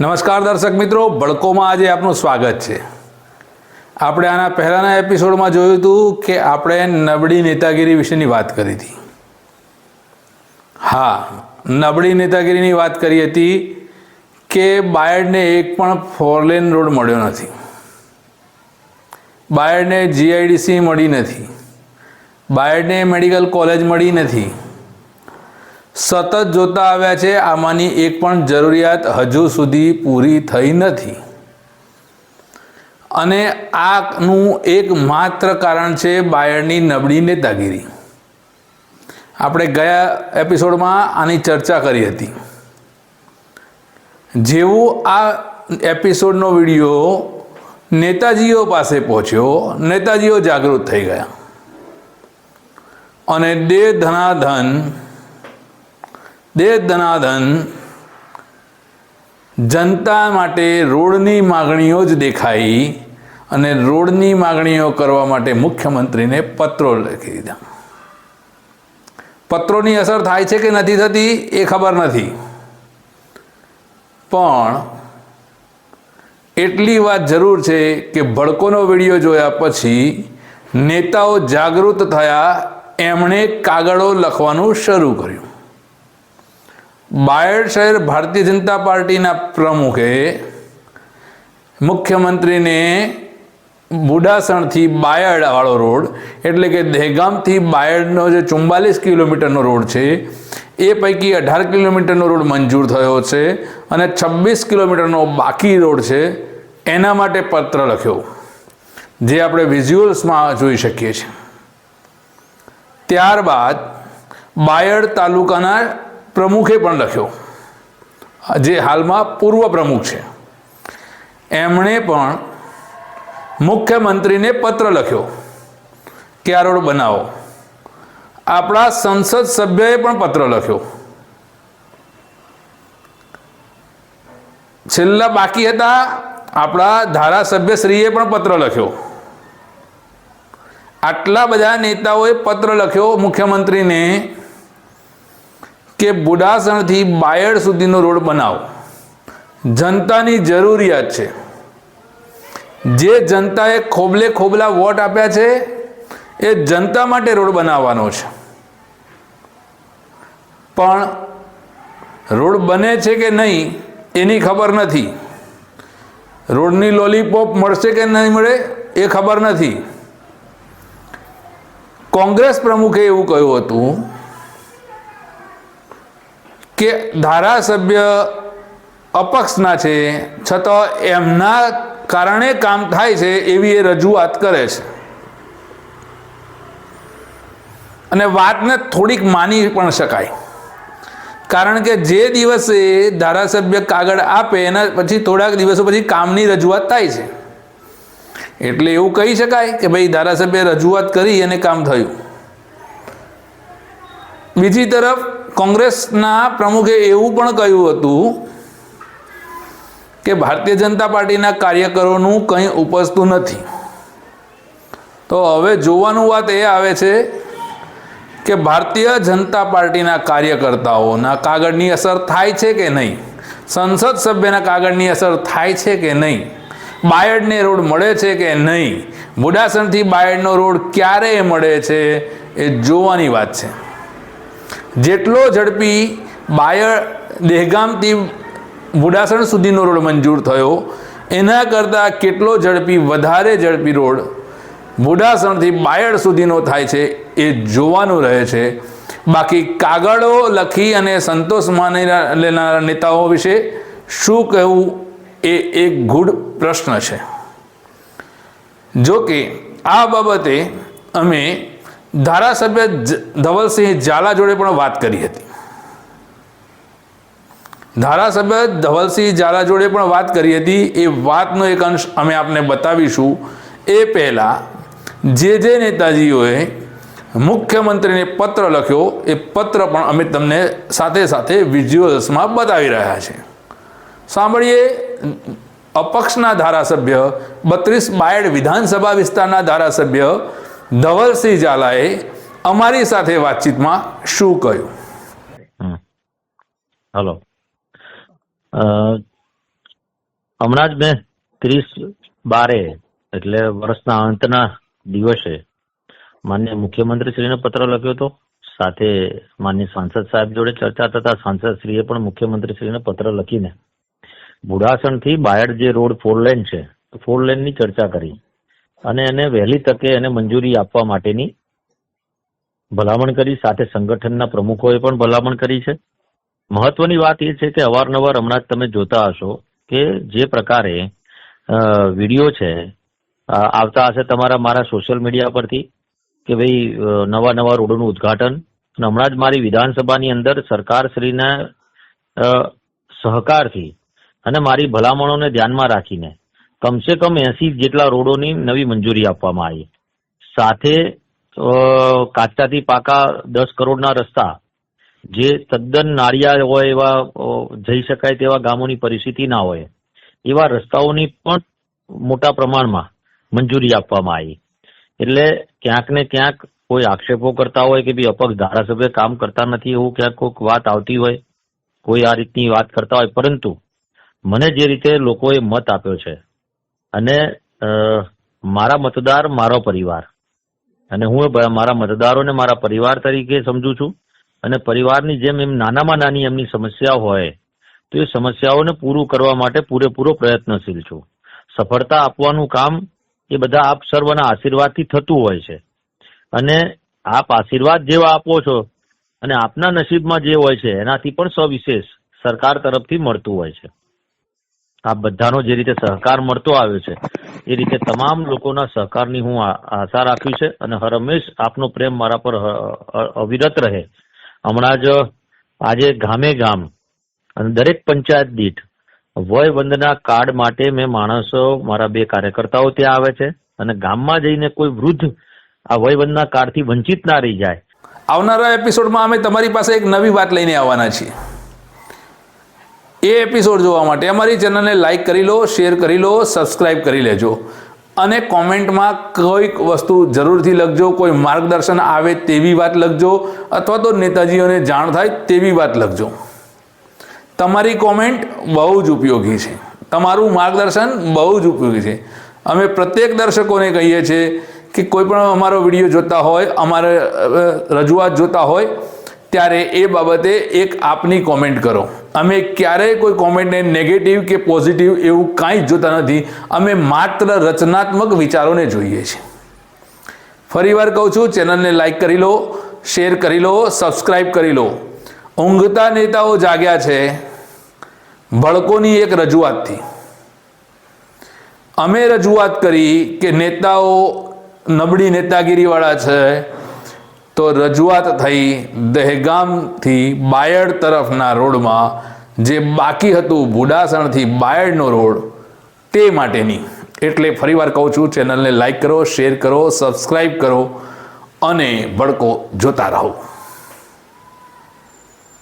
નમસ્કાર દર્શક મિત્રો ભડકોમાં આજે આપનું સ્વાગત છે. આપણે આના પહેલાંના એપિસોડમાં જોયું હતું કે આપણે નબળી નેતાગીરી વિશેની વાત કરી હતી. હા, નબળી નેતાગીરીની વાત કરી હતી કે બાયડને એક પણ ફોરલેન રોડ મળ્યો નથી. બાયડને જીઆઈડીસી મળી નથી. બાયડને મેડિકલ કોલેજ મળી નથી. સતત જોતા આવ્યા છે, આમાંની એક પણ જરૂરિયાત હજુ સુધી પૂરી થઈ નથી. અને આનું એક માત્ર કારણ છે બાયડની નબળી નેતાગીરી. આપણે ગયા એપિસોડમાં આની ચર્ચા કરી હતી. જેવું આ એપિસોડનો વીડિયો નેતાજીઓ પાસે પહોંચ્યો, નેતાજીઓ જાગૃત થઈ ગયા. અને દે ધનાધન દે ધનાધન જનતા માટે રોડની માગણીઓ જ દેખાઈ અને રોડની માગણીઓ કરવા માટે મુખ્યમંત્રીને પત્રો લખી દીધા. પત્રોની અસર થાય છે કે નથી થતી એ ખબર નથી. પણ એટલી વાત જરૂર છે કે ભડકોનો વીડિયો જોયા પછી નેતાઓ જાગૃત થયા, એમણે કાગળો લખવાનું શરૂ કર્યું. બાયડ શહેર ભારતીય જનતા પાર્ટીના પ્રમુખે મુખ્યમંત્રીને બુડાસણથી બાયડ વાળો રોડ, એટલે કે દહેગામથી બાયડનો જે ચુમ્બાલીસ કિલોમીટરનો રોડ છે, એ પૈકી અઢાર કિલોમીટરનો રોડ મંજૂર થયો છે અને છવ્વીસ કિલોમીટરનો બાકી રોડ છે, એના માટે પત્ર લખ્યો. જે આપણે વિઝ્યુઅલ્સમાં જોઈ શકીએ છીએ. ત્યારબાદ બાયડ તાલુકાના પ્રમુખે પણ લખ્યો. જે હાલમાં પૂર્વ પ્રમુખ છે. એમણે પણ મુખ્યમંત્રીને પત્ર લખ્યો કે આ રોડ બનાવો. આપણા સંસદ સભ્યએ પણ પત્ર લખ્યો. છેલ્લા બાકી હતા આપણા ધારાસભ્યશ્રીએ પણ પત્ર લખ્યો. આટલા બધા નેતાઓએ પત્ર લખ્યો મુખ્યમંત્રીને કે બુડાસણથી બાયડ સુધીનો રોડ બનાવો. જનતાની જરૂરિયાત છે. જે જનતાએ ખોબલે ખોબલા વોટ આપ્યા છે, એ જનતા માટે રોડ બનાવવાનો છે. પણ રોડ બને છે કે નહીં, એની ખબર નથી. રોડની લોલીપોપ મળશે કે નહીં મળે, એ ખબર નથી. કોંગ્રેસ પ્રમુખે એવું કહ્યું હતું કે ધારાસભ્ય અપક્ષના છે, છતાં એમના કારણે કામ થાય છે એવી એ રજૂઆત કરે છે. અને વાતને થોડીક માની પણ શકાય. કારણ કે જે દિવસે ધારાસભ્ય કાગળ આપે, એના પછી થોડાક દિવસો પછી કામની રજૂઆત થાય છે. એટલે એવું કહી શકાય કે ભાઈ ધારાસભ્ય રજૂઆત કરી અને કામ થયું. બીજી તરફ કોંગ્રેસના પ્રમુખે એવું પણ કહ્યું હતું કે ભારતીય જનતા પાર્ટીના કાર્યકરોનું કંઈ ઉપજતું નથી. તો હવે જોવાનું વાત એ આવે છે કે ભારતીય જનતા પાર્ટીના કાર્યકર્તાઓના કાગળની અસર થાય છે કે નહીં? સંસદ સભ્યના કાગળની અસર થાય છે કે નહીં? બાયડને રોડ મળે છે કે નહીં? મોડાસણથી બાયડનો રોડ ક્યારે મળે છે એ જોવાની વાત છે. જેટલો ઝડપી બાયર દહેગામથી બુડાસણ સુધીનો રોડ મંજૂર થયો, એના કરતાં કેટલો ઝડપી, વધારે ઝડપી રોડ બુડાસણથી બાયડ સુધીનો થાય છે એ જોવાનું રહે છે. બાકી કાગળો લખી અને સંતોષ માની લેનારા નેતાઓ વિશે શું કહેવું એ એક ગુડ પ્રશ્ન છે. જો કે આ બાબતે અમે ધારાસભ્ય ધવલસિંહ ઝાલા જોડે પણ વાત કરી હતી. ધારાસભ્ય ધવલસિંહ ઝાલા જોડે પણ વાત કરી હતી. એ વાતનો એક અંશ અમે આપને બતાવીશું. એ પહેલાં જે જે નેતાજીઓએ મુખ્યમંત્રીને પત્ર લખ્યો, એ પત્ર પણ અમે તમને સાથે સાથે વિઝ્યુઅલ્સમાં બતાવી રહ્યા છે. સાંભળીએ, અપક્ષના ધારાસભ્ય, બત્રીસ બાયડ વિધાનસભા વિસ્તારના ધારાસભ્ય ધવલસિંહ ઝાલાએ અમારી સાથે વાતચીતમાં શું કહ્યું? હલો. હમણાં જ મેં ત્રીસ બારે, એટલે વર્ષના અંતના દિવસે માન્ય મુખ્યમંત્રીશ્રીને પત્ર લખ્યો હતો. સાથે માન્ય સાંસદ સાહેબ જોડે ચર્ચા થતા સાંસદશ્રીએ પણ મુખ્યમંત્રીશ્રીને પત્ર લખીને બુઢાસણથી બાયડ જે રોડ ફોર લેન છે, ફોર લેનની ચર્ચા કરી. અને એને વહેલી તકે એને મંજૂરી આપવા માટેની ભલામણ કરી, સાથે સંગઠનના પ્રમુખોએ પણ ભલામણ કરી છે. મહત્વની વાત એ છે કે અવારનવાર હમણાં જ તમે જોતા હશો કે જે પ્રકારે વીડિયો છે આવતા હશે તમારા મારા સોશિયલ મીડિયા પરથી કે ભાઈ નવા નવા રોડોનું ઉદ્ઘાટન. અને હમણાં જ મારી વિધાનસભાની અંદર સરકારશ્રીના સહકારથી અને મારી ભલામણોને ધ્યાનમાં રાખીને કમસે કમ એસી જેટલા રોડોની નવી મંજૂરી આપવામાં આવી. સાથે કાચાથી પાકા દસ કરોડના રસ્તા. જે તદ્દન નાળિયા હોય એવા જઈ શકાય તેવા ગામોની પરિસ્થિતિ ના હોય, એવા રસ્તાઓની પણ મોટા પ્રમાણમાં મંજૂરી આપવામાં આવી. એટલે ક્યાંક ને ક્યાંક કોઈ આક્ષેપો કરતા હોય કે ભાઈ અપક્ષ ધારાસભ્ય કામ કરતા નથી એવું ક્યાંક કોઈક વાત આવતી હોય, કોઈ આ રીતની વાત કરતા હોય. પરંતુ મને જે રીતે લોકોએ મત આપ્યો છે અને મારા મતદાર મારો પરિવાર. અને હું મારા મતદારોને મારા પરિવાર તરીકે સમજુ છું. અને પરિવારની જેમ એમ નાનામાં નાની એમની સમસ્યા હોય, તો એ સમસ્યાઓને પૂરું કરવા માટે પૂરેપૂરો પ્રયત્નશીલ છું. સફળતા આપવાનું કામ એ બધા આપ સર્વના આશીર્વાદથી થતું હોય છે. અને આપ આશીર્વાદ જેવા આપો છો, અને આપના નસીબમાં જે હોય છે, એનાથી પણ સવિશેષ સરકાર તરફથી મળતું હોય છે. આ બધાનો જે રીતે સહકાર મળતો આવ્યો છે, એ રીતે તમામ લોકોના સહકારની હું આશા રાખ્યું છે અને હર હંમેશ આપનો પ્રેમ મારા પર અવિરત રહે. હમણાં જ આજે ગામે ગામ અને દરેક પંચાયત દીઠ વય વંદના કાર્ડ માટે મેં માણસો, મારા બે કાર્યકર્તાઓ ત્યાં આવે છે અને ગામમાં જઈને કોઈ વૃદ્ધ આ વય વંદના કાર્ડથી વંચિત ના રહી જાય. આવનારા એપિસોડમાં અમે તમારી પાસે એક નવી વાત લઈને આવવાના છીએ. એ એપિસોડ જોવા માટે અમારી ચેનલને લાઈક કરી લો શેર કરી લો સબસ્ક્રાઈબ કરી લેજો. અને કોમેન્ટમાં કોઈક વસ્તુ જરૂરથી લખજો, કોઈ માર્ગદર્શન આવે તેવી વાત લખજો, અથવા તો નેતાજીઓને જાણ થાય તેવી વાત લખજો. તમારી કોમેન્ટ બહુ જ ઉપયોગી છે. તમારું માર્ગદર્શન બહુ જ ઉપયોગી છે. અમે પ્રત્યેક દર્શકોને કહીએ છીએ કે કોઈ પણ અમારો વીડિયો જોતા હોય, અમારે રજૂઆત જોતા હોય, ત્યારે એ બાબતે એક આપની કોમેન્ટ કરો. અમે ક્યારેય કોઈ કોમેન્ટને નેગેટિવ કે પોઝિટિવ એવું કાંઈ જ જોતા નથી. અમે માત્ર રચનાત્મક વિચારોને જોઈએ છીએ. ફરીવાર કહું છું ચેનલને લાઈક કરી લો શેર કરી લો સબસ્ક્રાઈબ કરી લો. ઊંઘતા નેતાઓ જાગ્યા છે. ભડકોની એક રજૂઆતથી. અમે રજૂઆત કરી કે નેતાઓ નબળી નેતાગીરીવાળા છે. તો રજૂઆત થઈ દહેગામથી બાયડ તરફના રોડમાં, જે બાકી હતું બુડાસણથી બાયડનો રોડ, તે માટેની. એટલે ફરીવાર કહું છું, ચેનલને લાઈક કરો, શેર કરો સબસ્ક્રાઈબ કરો અને ભડકો જોતા રહો.